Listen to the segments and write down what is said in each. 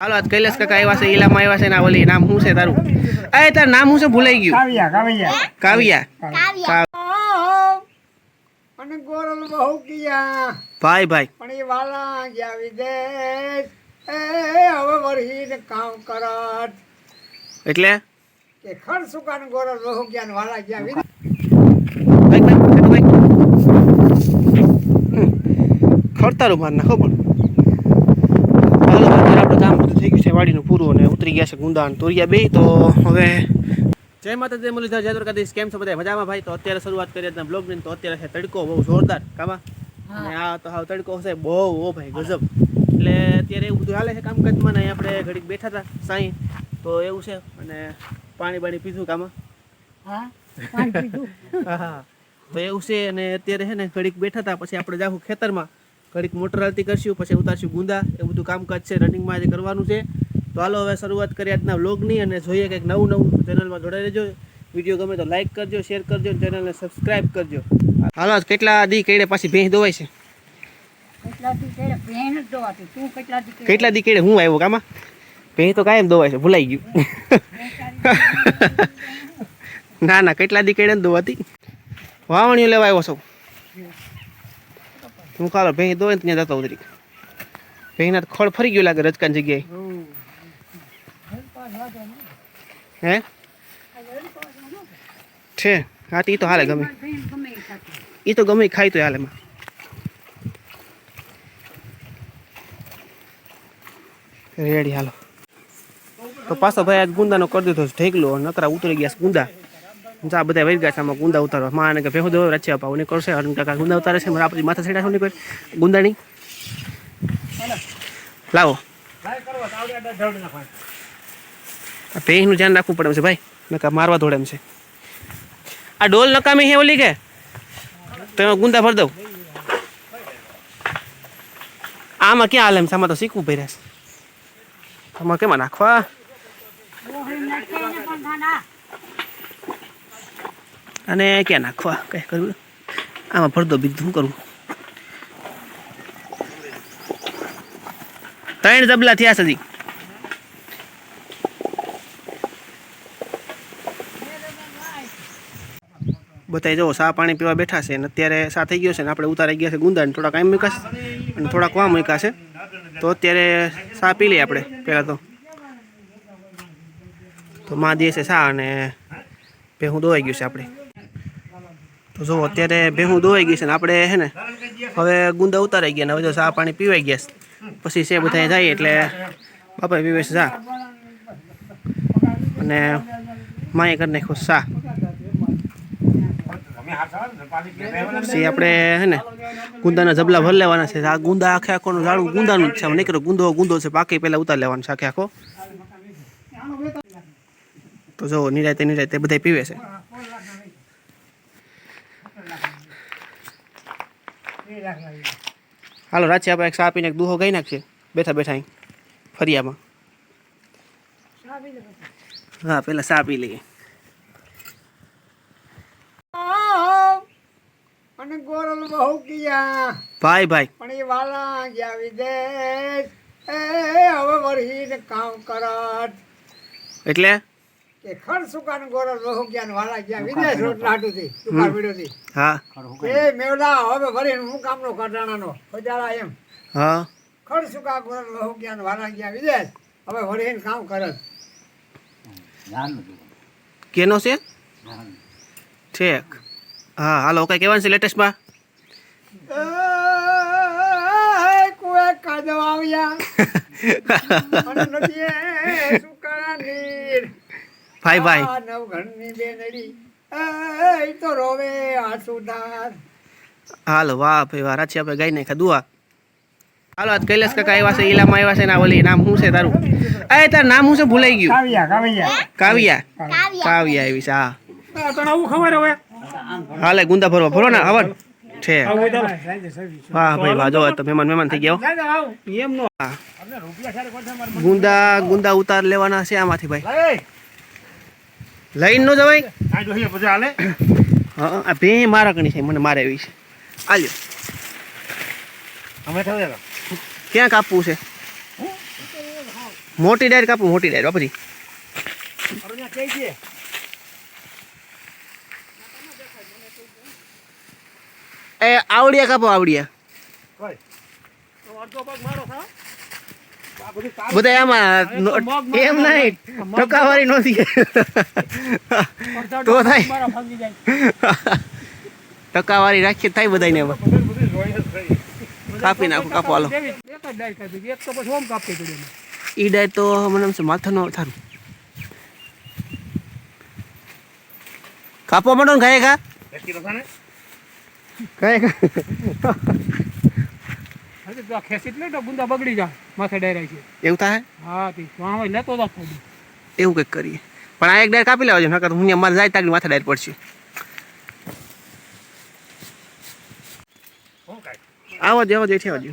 હાલો આજ કૈલાસ કાકા આવ્યા છે ઈલામાં આવ્યા છે ને ઓલી નામ શું છે તારું? એ તારું નામ શું છે? ભૂલાઈ ગયું. કાવ્યા કાવ્યા. કાવ્યા. અને ગોરલ બહુ કિયા. ભાઈ ભાઈ. પણ એ વાલા ગયા વિદેશ. એ હવે વરહીને કામ કરત. એટલે? કે ખર સુકાન ગોરલ બહુ ગયા ને વાલા ગયા વિદેશ. ખડતારું માર નાખો પણ. આપણે કામ બધું થઈ ગયું છે વાડીનું પૂરું અને ઉતરી ગયા છે ગુંદા અને તોરિયા બે તો હવે જય માતાજી મુરલીધર જય દ્વારકાધીશ કેમ છો બધા? મજામાં ભાઈ? તો અત્યારે શરૂઆત કરીએ હતા બ્લોગની તો અત્યારે છે તડકો બહુ જોરદાર. કામાં? અને આ તો હાવ તડકો હશે. બહુ ઓ ભાઈ ગજબ. એટલે અત્યારે એવું બધું હાલે છે કામકાજમાં ને આપણે ઘડીક બેઠા હતા સાંઈ. તો એવું છે. અને પાણી બાણી પીધું કામાં? હા. તો એવું છે. અને અત્યારે છે ને ઘડીક બેઠા હતા. પછી આપણે જાહું ખેતરમાં. ઘડીક મોટર હાલતી કરશું પછી ઉતારશું ગુંદા. એ બધું કામકાજ છે રનિંગમાં આજે કરવાનું છે. તો હાલો હવે શરૂઆત કરીએ આજના વ્લોગની અને જોઈએ કંઈક નવું નવું ચેનલમાં જોડાઈ રહેજો. વીડિયો ગમે તો લાઈક કરજો શેર કરજો અને ચેનલને સબસ્ક્રાઈબ કરજો. હાલો કેટલા દી કેડે પાછી ભેંસ દોવાય છે? કેટલા દી કેડે હું આવ્યો કામાં? ભેંસ તો કાયમ દોવાય છે ભૂલાઈ ગયું. ના ના કેટલા દી કેડે ને દોવાતી વાવણીઓ લેવા આવ્યો છું? હું કાલો ભેંસ દોય ને ત્યાં જતો ઉતરી ભેંસના તો ખડ ફરી ગયું લાગે રજકાન જગ્યાએ. હે? છે. હા, તો ઈ તો હાલે ગમે. એ તો ગમે ખાઈ તો હાલે માં રેડી, હાલો. તો પાછો ભાઈ આજ ગુંદાનો કરી દીધો ઢેકલો, નકરા ઉતરી ગયા ગુંદા. જા બધા વહી ગયા છે, આમાં ગુંદા ઉતારવા. માં કે ભેહો દેવો રચ્યા પાવ ને કરશે અરુણ કાકા ગુંદા ઉતારે છે, મારા આપણી માથા સેડા શું નહીં કોઈ ગુંદાની? લાવો. ભેંસનું ધ્યાન રાખવું પડે છે ભાઈ નકા મારવા ધોડે એમ છે. આ ડોલ નકામી હે ઓલી કે? તો ગુંદા ભર દઉં. આમાં ક્યાં હાલે એમ આમાં તો શીખવું ભાઈ રહેશે આમાં કેમાં નાખવા? અને ક્યાં નાખવા? કઈ કરવું? આમાં ભર દો બીજું શું કરવું? ત્રણ જબલા થયા સુધી બધાય જવો, સા પાણી પીવા બેઠા છે અને અત્યારે સા થઈ ગયો છે ને આપણે ઉતારી ગયા છે ગુંદા ને થોડાક આમ મૂકાશે અને થોડાક વા મૂકાશે તો અત્યારે સા પી લઈએ આપણે પહેલાં તો. તો માં દે છે સા અને ભેહું દોવાઈ ગયું છે આપણે. તો જો અત્યારે ભેહું દોવાઈ ગઈ છે ને આપણે હે ને, હવે ગુંદા ઉતારાઈ ગયા ને હવે જો પાણી પીવાઈ ગયા છે. પછી છે બધા જાય એટલે બાપા પીવે છે સા અને માએ કરી નાખ્યો સા પછી આપણે હે ને, ગુંદાના જબલા ભર લેવાના છે. આ ગુંદા આખે આખોનું ઝાડું ગુંદાનું જ છે. નીકળ્યો ગુંદો ગુંદો છે. પાકી પહેલાં ઉતાર લેવાનો છે આખે આખો. તો જો નિરાતે નિરાતે બધા પીવે છે. હાલો રાતથી આપણે એક સા પીને એક દુહો ગઈ નાખીએ. બેઠા બેઠા અહીં ફરિયામાં. હા પેલા સા પી લઈએ. અને ગોરલ બહુ કિયા. ભાઈ ભાઈ. પણ એ વાલા ગયા વિદેશ એ હવે વરહીને કામ કરત. એટલે? કે ખર સુકાન ગોરલ બહુ ગયા ને વાલા ગયા વિદેશ રોટ લાટુથી સુકા પીડોથી હા. એ મેવલા હવે વરીને હું કામનો કટાણાનો ખજાળા એમ. હા. ખર સુકા ગોરલ બહુ ગયા ને ગયા વિદેશ. હવે વરીને કામ કરત કેનો છે? ઠીક. હા હાલો કઈ કહેવાનું છે લેટેસ્ટમાં એ કુએ કાદવ આવ્યા. અને નદીએ સુકાણા નીર. ભાઈ ભાઈ. નવઘણની બેનડી એ તો રોવે આસુદાર હાલો વાહ ભાઈ વાહ રાચી આપણે ગાઈ નાખ્યા દુઆ હાલો આજ કૈલાસ કાકા આવ્યા છે ઈલામાં આવ્યા છે ને ઓલી નામ શું છે તારું? એ તારું નામ શું છે ભૂલાઈ ગયું? કાવ્યા કાવ્યા. કાવ્યા. કાવ્યા. આવી છે હા. તને આવું ખબર હવે? હાલે ગુંદા ભરવા ભરો ને હવન. છે. વાહ ભાઈ વાહ જો તો મહેમાન મહેમાન થઈ ગયો હો. એમ નો ગુંદા ગુંદા ઉતાર લેવાના છે આમાંથી ભાઈ. લઈને નો જવાય? હા આ ભે મારા કણી છે મને મારે એવી છે. આલ્યો. ક્યાં કાપવું છે? મોટી ડાયર કાપું મોટી ડાયર બાપુજી એ આવડિયા કાપો આવડિયા. કોઈ? તો અડધો ભાગ મારો થા આ બધું મારો એમ નહીં ટકાવારી નહોતી. તો થાય. મારો ભાંગી જાય. ટકાવારી રાખીએ થાય બધાને એમાં. કાપી નાખો કાપો હાલો એમાં. ઈ ડાય તો મને એમ માથાનો થારું. કાપો મળો ને ખાય આ ખેંચી જ નહીં તો ગુંદા બગડી જાય. માથે ડાયરા છે. એવું થાય? હા તે વાહ હોય લેતો થોડું એવું કંઈક કરીએ. પણ આ એક ડાયર કાપી લેવા નકર હું અહીંયા મારે જાય તાકની માથે ડાયર પડશે. આવો જ આવો જ એઠે આવજો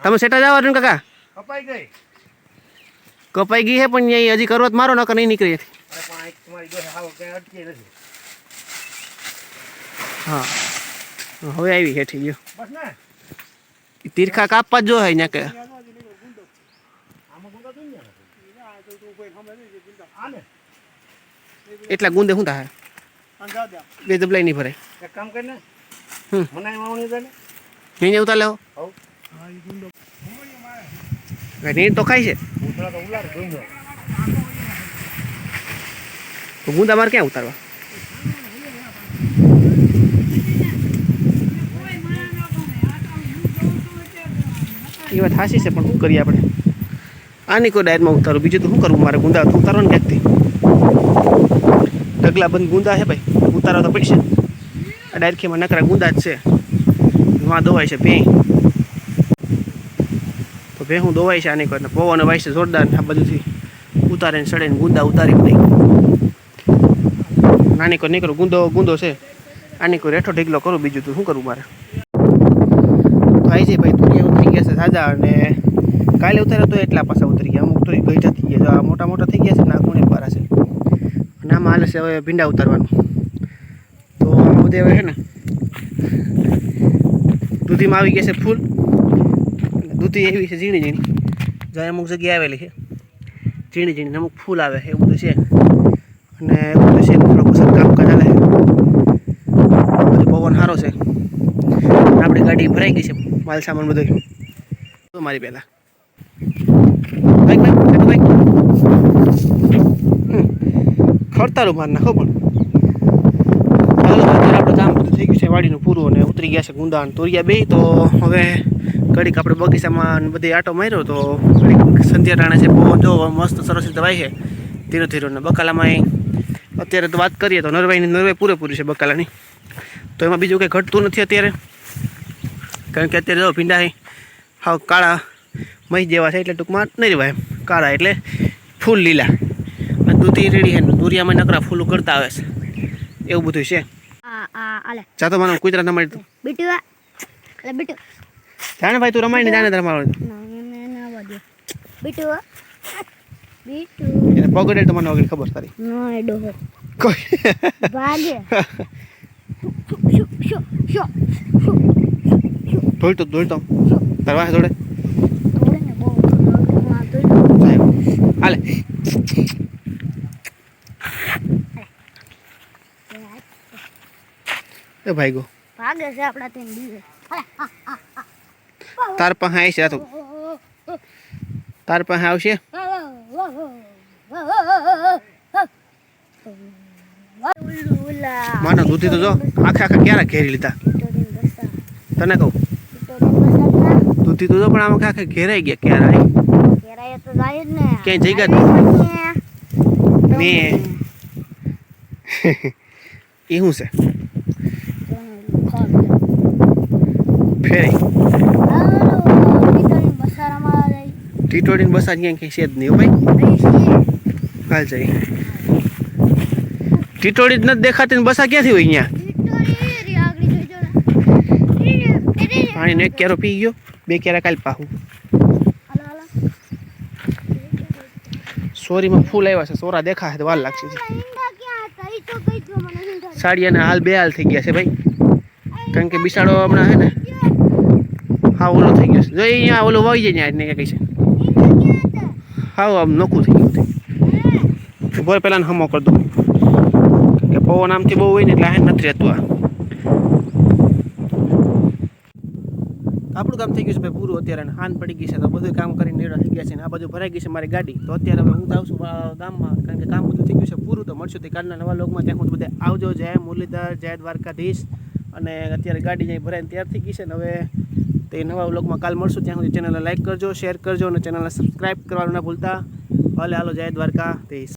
તમે સેટા જાવ અર્જુન કાકા? કપાઈ ગઈ. કપાઈ ગઈ હે પણ અહીંયા હજી કરવત મારો નકર નહીં નીકળી હતી અરે પણ આ તમારી જોડે હાવ ક્યાંય અટકી નથી. હા. હવે આવી હેઠી ગયો. બસ ને. ઈ તીરખા કાપવા જ જો હે ત્યાં કે આમાં ગુંદા તું આને એટલા ગુંદે શું થાય? બે દબલાઈ નહીં ભરાય. એક કામ કરીને? હમ. મનાઈ માવણી દે ને? નહીં ઉતાર લેવો નીર તો ખાય છે. તો ગુંદા. મારે ક્યાં ઉતારવા? એ વાત હાસી છે પણ શું કરીએ આપણે? આની કોઈ ડાયરમાં ઉતારું. બીજું તો શું કરવું મારે ગુંદા તો ઉતારો ને ક્યાંકથી ઢગલા બંધ ગુંદા છે ભાઈ. ઉતારવા તો પડશે. આ ડાયરખીમાં નકરા ગુંદા જ છે. માં દોવાય છે ભેં તો ભેહું દોવાય છે આની કોઈ. પવન વાય છે જોરદાર આ બધુંથી ઉતારે ને સડે ને ગુંદા ઉતારી દઈ નાની કોઈ નીકળો, ગુંદો ગુંદો છે. આની કોઈ રેઠો ઢીકલો કરું, બીજું તો શું કરવું મારે? ભાઈ છે ભાઈ દુનિયા ઉતરી ગયા છે સાજા અને કાલે ઉતાર્યો તો એટલા પાછા ઉતરી ગયા. અમુક તો ગઈઠા થઈ ગયા. આ મોટા મોટા થઈ ગયા છે ને, આ ગુણે પારા છે અને આમાં હાલે છે હવે ભીંડા ઉતારવાનું. તો આ બધે હવે છે ને, દૂધીમાં આવી ગયા છે ફૂલ. દૂધી એવી છે ઝીણી ઝીણી. જો અમુક જગ્યાએ આવેલી છે. ઝીણી ઝીણી અમુક ફૂલ આવે એવું બધું છે. અને એવું બધું છે, થોડુંક ઓછું કામકાજ બધું પવન સારો છે. આપણી ગાડી ભરાઈ ગઈ છે, માલ સામાન બધું. તો મારી પહેલા. ખડતારું માર નાખો અત્યારે આપણે કામ બધું થઈ ગયું છે, વાડીનું પૂરું અને ઉતરી ગયા છે ગુંદા અને તોરિયા બે. તો હવે ઘડીક આપણે બગીચામાં બધી આટો માર્યો, તો સંધ્યા રાણા છે પવન જો મસ્ત સરસ રીતે વાય છે ધીરે ધીરે ને બકાલામાં અત્યારે તો વાત કરીએ તો નરવાઈની નરવાઈ પૂરેપૂરી છે બકાલાની. તો એમાં બીજું કંઈ ઘટતું નથી અત્યારે. કારણ કે અત્યારે જો ભીંડા હાવ કાળા મહી જેવા છે, એટલે ટૂંકમાં નહીં રહેવાય કાળા એટલે ફૂલ લીલા. અને દૂધી રેડી ને દુરિયામાં નકરા ફૂલ કરતા આવે છે. એવું બધું છે. આલે. જાતો મને કુતરા રમાડી તું. બીટુ અલે બીટુ. જાણે ભાઈ તું જાણે રમાડો ના એને ના વાદ્યો બીટુ બીટુ. એને પગડે તો મને વગર ખબર તારી ના એડો કોઈ. ભાગે. દોડતો દોડતો ને બહુ. માં હાલે. ભાઈ ગો. ભાગે છે આપડા તેમ દીવે તાર પાસે આવી છે તો તાર પાસે આવશે? માનો દૂધી તો જો આખા આખા ક્યારે ઘેરી લીધા? તને કહું. દૂધી તો જો પણ આમ આખા ઘેરાઈ ગયા ક્યારે ને. ક્યાંય જઈ ગયા? મેં. એ શું છે? ફેરી. ટીટોડીને બસ આજ ક્યાંય છે જ નહીં ભાઈ. હાલ જઈ ટીટોડી જ નથી દેખાતી ને બસા ક્યાંથી હોય અહીંયા? પાણીનો એક કેરો પી ગયો બે કેરા કાલ પાહું. સોરીમાં ફૂલ આવ્યા છે સોરા દેખા તો વાર લાગશે. સાડિયાના હાલ બે હાલ થઈ ગયા છે ભાઈ. કારણ કે બિસાડો હમણાં છે ને હા ઓલો થઈ ગયો જો અહીંયા ઓલો વાઈ જાય ત્યાં કઈ છે. હા આમ નોખું થઈ ગયું બોલ પહેલાં હમો કરી દઉં. કે પવન આમથી બહુ હોય ને એટલે આ નથી રહેતું આ. આપણું કામ થઈ ગયું છે ભાઈ પૂરું અત્યારે હાન પડી ગઈ છે તો બધું કામ કરીને નિર્ણય થઈ ગયા છે ને આ બધું ભરાઈ ગઈ છે મારી ગાડી. તો અત્યારે હવે હું તો આવશું ગામમાં. કારણ કે કામ બધું થઈ ગયું છે પૂરું તો મળશું તે કાલના નવા લોકમાં ત્યાં હું બધા આવજો. જય મુરલીધર, જય દ્વારકાધીશ. અને અત્યારે ગાડી જ્યાં ભરાઈને ત્યારથી ગઈ ને હવે તે નવા વ્લોગમાં કાલ મળશું. ત્યાં સુધી ચેનલને લાઇક કરજો, શેર કરજો અને ચેનલને સબસ્ક્રાઈબ કરવાનું ના ભૂલતા. ભલે હાલો, જય દ્વારકાધીશ